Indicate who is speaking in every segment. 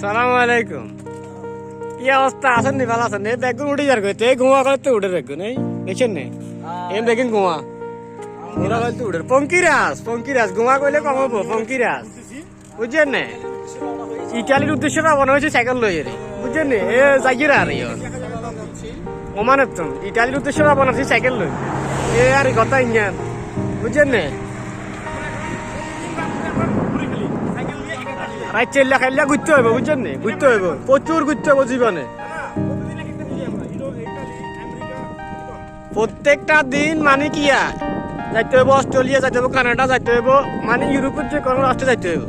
Speaker 1: সালাম আলাইকুম। কি অবস্থা? আছেন নি? ভালো আছেন এই বেগুন উঠে যার কইতে এই গোয়া করে তো উঠে বেগুন এই দেখছেন নি? এই বেগুন গোয়া ওরা বলে তো উঠে পঙ্কিরাজ পঙ্কিরাজ গোয়া কইলে কমাবো পঙ্কিরাজ। বুঝছেন নে? ইটালির উদ্দেশ্যে রওনা হয়েছে সাইকেল লইয়ে রে বুঝছেন নি? এ জাগিরা আর ইয়ে ওমানের তো ইটালির উদ্দেশ্যে রওনা হয়েছে সাইকেল লই এ আর কথা ইঞ্জান বুঝছেন নে? রাত চেল্লা খাইলা ঘুরতে হইব বুঝছেন নি ঘুরতে হইব। প্রচুর ঘুরতে হইব জীবনে। প্রত্যেকটা দিন মানে কি আর? যাইতে হইব অস্ট্রেলিয়া, যাইতে হইব কানাডা, যাইতে হইব মানে ইউরোপের যে কোনো রাষ্ট্রে যাইতে হইব।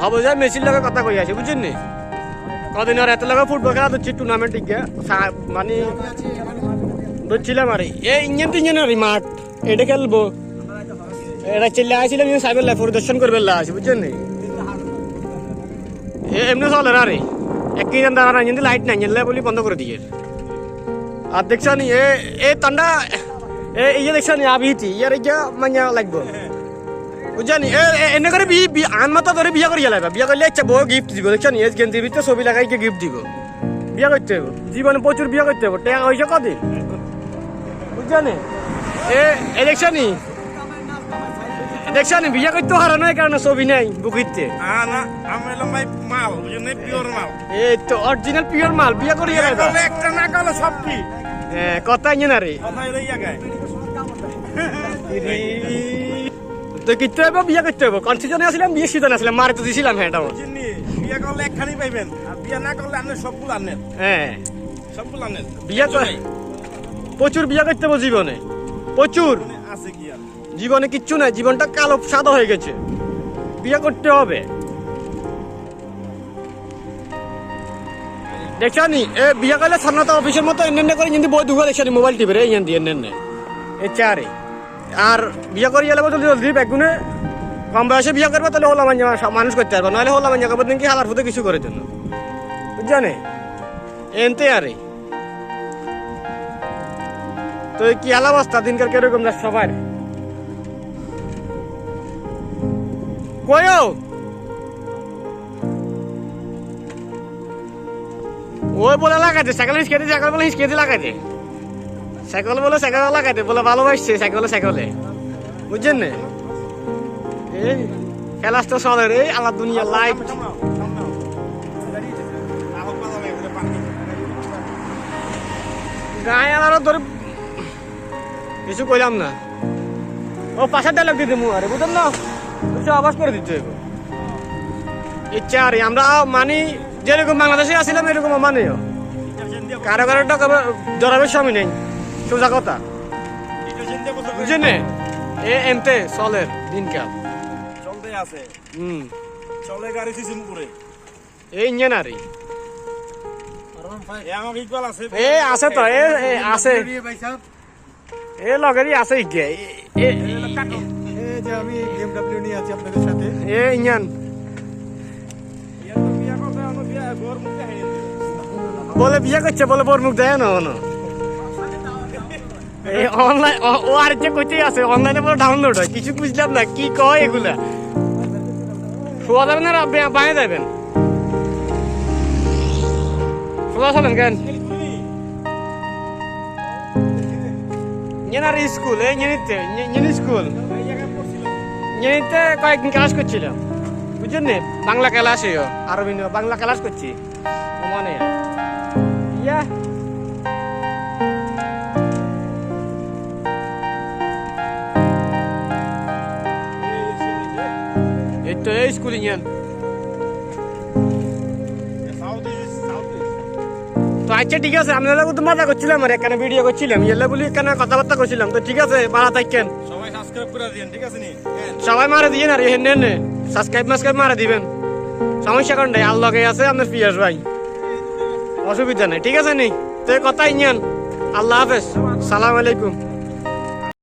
Speaker 1: হব যে মেসির লগে কথা কই আছে বুঝছেন নি কদিন আর এত লগে ফুটবল খেলা ধরছি টুর্নামেন্ট টিকে মানে ধরছিলাম আর এ ইঞ্জিন টিঞ্জিন আর মাঠ। এটা খেলব। এটা চেল্লে আসছিলাম সাইবের লাইফ পরিদর্শন করবে আছে বুঝছেন নি এমনি চলে না রে। এক কেজি দাঁড়া লাইট নাই যেলে বলি বন্ধ করে দিয়ে। আর দেখছ নি, এ এ তন্ডা এ ইয়ে দেখছ নি আবিতি ইয়ার ইয়া মানে লাগবো। বুঝছনি এ এনে করে বি বি, আন মাতা ধরে বিয়া করিয়া লাগবে বিয়া করলে ইচ্ছা বউ গিফট দিব, দেখছ নি এস গেন্দির ভিতরে ছবি লাগাই গিফট দিব। বিয়া করতে হবে জীবনে প্রচুর বিয়া করতে হবে টাকা হয়েছে কদিন? বুঝছনি এ এ দেখছ নি দেখছ নি বিয়া করতে হারানো এই কারণে ছবি নাই বুকিতে। এই তো অরিজিনাল পিওর মাল বিয়া
Speaker 2: বিয়ে একটা না করলে সব কি?
Speaker 1: কথা ইয়ে না রে। তো কিতে হবে বিয়া করতে হবে কনফিউশনে আসলাম বিয়ে সিজন আসলাম মারে তো দিছিলাম হ্যাঁ এটা
Speaker 2: বিয়ে করলে একখানি পাইবেন আর বিয়ে না করলে আপনি সবগুলো আনেন।
Speaker 1: হ্যাঁ
Speaker 2: সবগুলো আনেন।
Speaker 1: বিয়া করে প্রচুর বিয়া করতে হবে জীবনে। প্রচুর।
Speaker 2: মানে আছে কি আর?
Speaker 1: জীবনে কিচ্ছু নাই, জীবনটা কালো, সাদা হয়ে গেছে। বিয়ে করতে হবে। দেখছানি এ বিয়ে করলে সান্নাতা অফিসের মতো এনে করে কিন্তু বই দুগা দেখছানি মোবাইল টিপে রে ইয়ান দিয়ে এ চারে। আর বিয়ে করে গেলে জলদি জলদি বেগুনে কম বয়সে বিয়ে করবে, তাহলে হলাম মানুষ করতে পারব, নাহলে হলাম করব কি হালার ফুতে কিছু করে জন্য। বুঝছানে এনতে আরে। তো কি হাল অবস্থা, দিনকার কীরকম যাচ্ছে সবার? কয়ও ওই বলে লাগাতে সাইকেল হিসকেতে সাইকেল বলে হিসকেতে লাগাতে সাইকেল বলে সাইকেল লাগাতে বলে ভালোবাসছে, সাইকেলে সাইকেলে। বুঝছেন না? এই খেলাস তো চলে রে, আল্লাহ দুনিয়া
Speaker 2: পানি
Speaker 1: গায়ে আলারও ধরে কিছু কইলাম না। ও পাশের ডায়লগ দিতে মু আরে বুঝলেন না? কিছু আবাস করে দিতে হইব ইচ্ছা আরে আমরা মানি যেরকম বাংলাদেশে আসছিলাম এরকম মানিও কারও কারও টাকা জরাবের স্বামী নেই সোজা কথা বুঝছেন এ এমতে চলের দিনকাল
Speaker 2: চলতে আছে
Speaker 1: হুম
Speaker 2: চলে গাড়ি সিসিম করে
Speaker 1: এই ইঞ্জিন আরে
Speaker 2: এ আছে
Speaker 1: এ আছে তো এ আছে এ লগেরই আছে ইগে
Speaker 3: যে আমি নিয়ে আছি আপনাদের সাথে।
Speaker 1: এ
Speaker 2: হাইয়ে
Speaker 1: বলে বিয়ে করছে, বলে বোর মুখ দেয় না না এই অনলাইন ও আর যে কইতেই আছে অনলাইনে বলে ডাউনলোড হয়, কিছু বুঝলাম না, কি কয় এগুলা? শোয়া যাবেন না বাইরে যাবেন শোয়া চলেন কেন? স্কুল এই ইঞ্জিনিতে ইঞ্জিনিয়ার স্কুল। ইঞ্জিনিতে কয়েকদিন ক্লাস করছিলাম। বুঝছেন নি বাংলা ক্লাস আরবি বাংলা ক্লাস করছি। মনে। ইয়া। তো এই স্কুল
Speaker 2: ইস্ট
Speaker 1: তো আচ্ছা ঠিক আছে আপনারা তো মজা করছিলাম আর এখানে ভিডিও করছিলাম। ইয়েলে বলি এখানে কথাবার্তা করছিলাম। তো ঠিক আছে ভালো থাকেন
Speaker 2: সাবস্ক্রাইব করে ঠিক আছে নি?
Speaker 1: সবাই মারা দিয়ে আর রে হেন হেন সাবস্ক্রাইব মাসক্রাইব মারা দিবেন। সমস্যা কারণ নাই আল্লাহকে আছে, আপনার পিয়াস ভাই। অসুবিধা নেই, ঠিক আছে নি? তো কথা ইঞ্জান আল্লাহ হাফেজ। সালাম আলাইকুম।